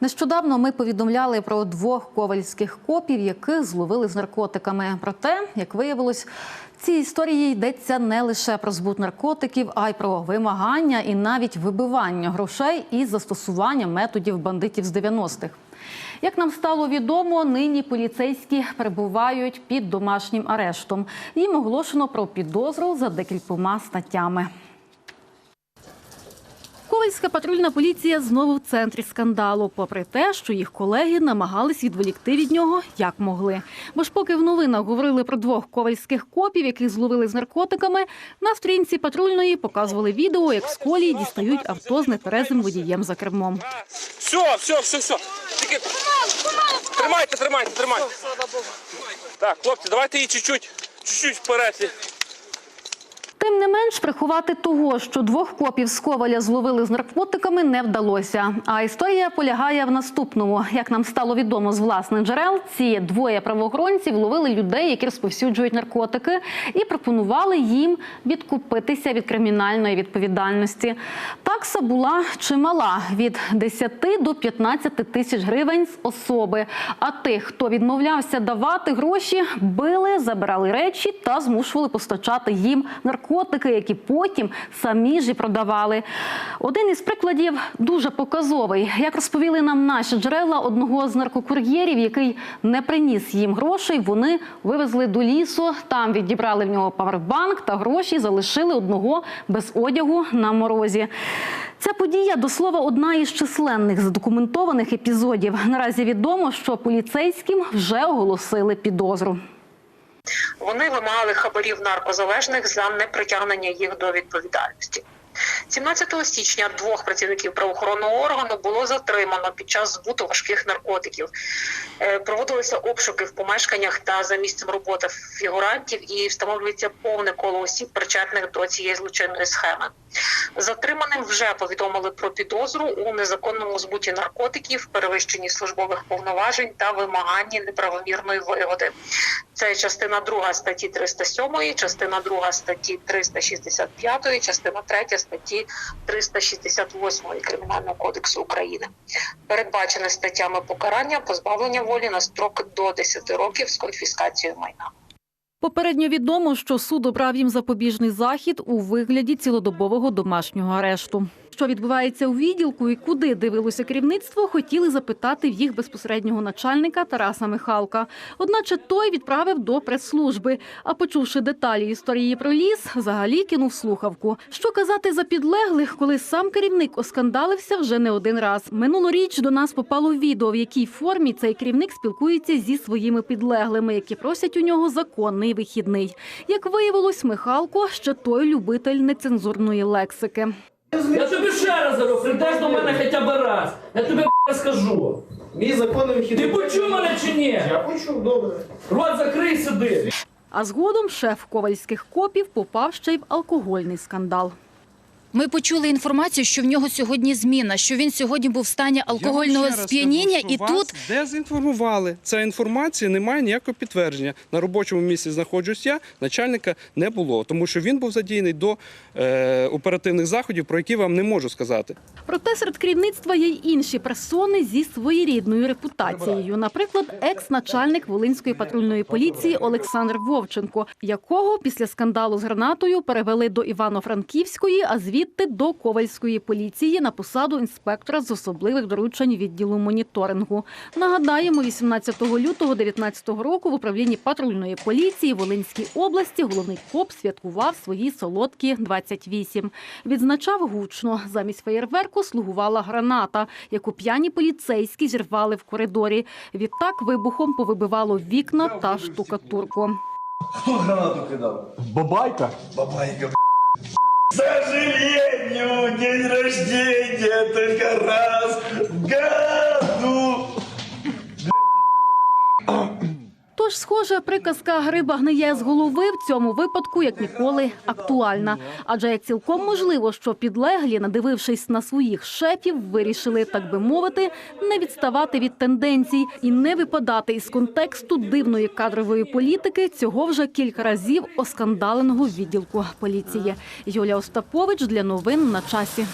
Нещодавно ми повідомляли про двох ковальських копів, яких зловили з наркотиками. Проте, як виявилось, в цій історії йдеться не лише про збут наркотиків, а й про вимагання і навіть вибивання грошей із застосування методів бандитів з 90-х. Як нам стало відомо, нині поліцейські перебувають під домашнім арештом. Їм оголошено про підозру за декількома статтями. Ковальська патрульна поліція знову в центрі скандалу, попри те, що їх колеги намагались відволікти від нього як могли. Бо ж поки в новинах говорили про двох ковальських копів, яких зловили з наркотиками, на сторінці патрульної показували відео, як з колії дістають авто з нетверезим водієм за кермом. Все, все, все, все. Тільки... Тримайте, тримайте, тримайте. Так, хлопці, давайте її чуть-чуть, чуть-чуть вперед. Тим не менш, приховати того, що двох копів з Коваля зловили з наркотиками, не вдалося. А історія полягає в наступному. Як нам стало відомо з власних джерел, ці двоє правоохоронців ловили людей, які розповсюджують наркотики, і пропонували їм відкупитися від кримінальної відповідальності. Такса була чимала від 10 до 15 тисяч гривень з особи. А тих, хто відмовлявся давати гроші, били, забирали речі та змушували постачати їм наркотики, які потім самі ж і продавали. Один із прикладів дуже показовий. Як розповіли нам наші джерела одного з наркокур'єрів, який не приніс їм грошей, вони вивезли до лісу. Там відібрали в нього павербанк та гроші, залишили одного без одягу на морозі. Ця подія до слова одна із численних задокументованих епізодів. Наразі відомо, що поліцейським вже оголосили підозру. Вони вимагали хабарів наркозалежних за непритягнення їх до відповідальності. 17 січня двох працівників правоохоронного органу було затримано під час збуту важких наркотиків. Е, Проводилися обшуки в помешканнях та за місцем роботи фігурантів і встановлюється повне коло осіб, причетних до цієї злочинної схеми. Затриманим вже повідомили про підозру у незаконному збуті наркотиків, перевищенні службових повноважень та вимаганні неправомірної вигоди. Це частина 2 статті 307, частина 2 статті 365, частина 3 статті 368 Кримінального кодексу України. Передбачене статтями покарання позбавлення волі на строк до 10 років з конфіскацією майна. Попередньо відомо, що суд обрав їм запобіжний захід у вигляді цілодобового домашнього арешту. Що відбувається у відділку і куди дивилося керівництво, хотіли запитати в їх безпосереднього начальника Тараса Михалка. Одначе той відправив до прес-служби. А почувши деталі історії про ліс, взагалі кинув слухавку. Що казати за підлеглих, коли сам керівник оскандалився вже не один раз. Минулоріч до нас попало відео, в якій формі цей керівник спілкується зі своїми підлеглими, які просять у нього законний вихідний. Як виявилось, Михалко ще той любитель нецензурної лексики. Я тобі ще раз говорю, прийдеш до мене хоча б раз. Я тобі скажу. Мій законний вихід. Ти почув мене чи ні? Я почув, добре. Рот закрий сиди. А згодом шеф ковальських копів попав ще й в алкогольний скандал. Ми почули інформацію, що в нього сьогодні зміна, що він сьогодні був в стані алкогольного сп'яніння, і що тут вас дезінформували. Ця інформація не має ніякого підтвердження. На робочому місці знаходжусь я, начальника не було, тому що він був задіяний до е, оперативних заходів, про які вам не можу сказати. Проте серед керівництва є й інші персони зі своєрідною репутацією. Наприклад, екс-начальник Волинської патрульної поліції Олександр Вовченко, якого після скандалу з гранатою перевели до Івано-Франківської, а звідти до Ковальської поліції на посаду інспектора з особливих доручень відділу моніторингу. Нагадаємо, 18 лютого 2019 року в управлінні патрульної поліції Волинській області головний коп святкував свої солодкі 28. Відзначав гучно. Замість феєрверку слугувала граната, яку п'яні поліцейські зірвали в коридорі. Відтак вибухом повибивало вікна та штукатурку. Хто гранату кидав? Бабайка. Бабайка, сожалению, день рождения только раз в году. Тож, схоже, приказка гриба гниє з голови в цьому випадку як ніколи актуальна. Адже як цілком можливо, що підлеглі, надивившись на своїх шефів, вирішили, так би мовити, не відставати від тенденцій і не випадати із контексту дивної кадрової політики цього вже кілька разів оскандаленого відділку поліції. Юлія Остапович для новин на часі.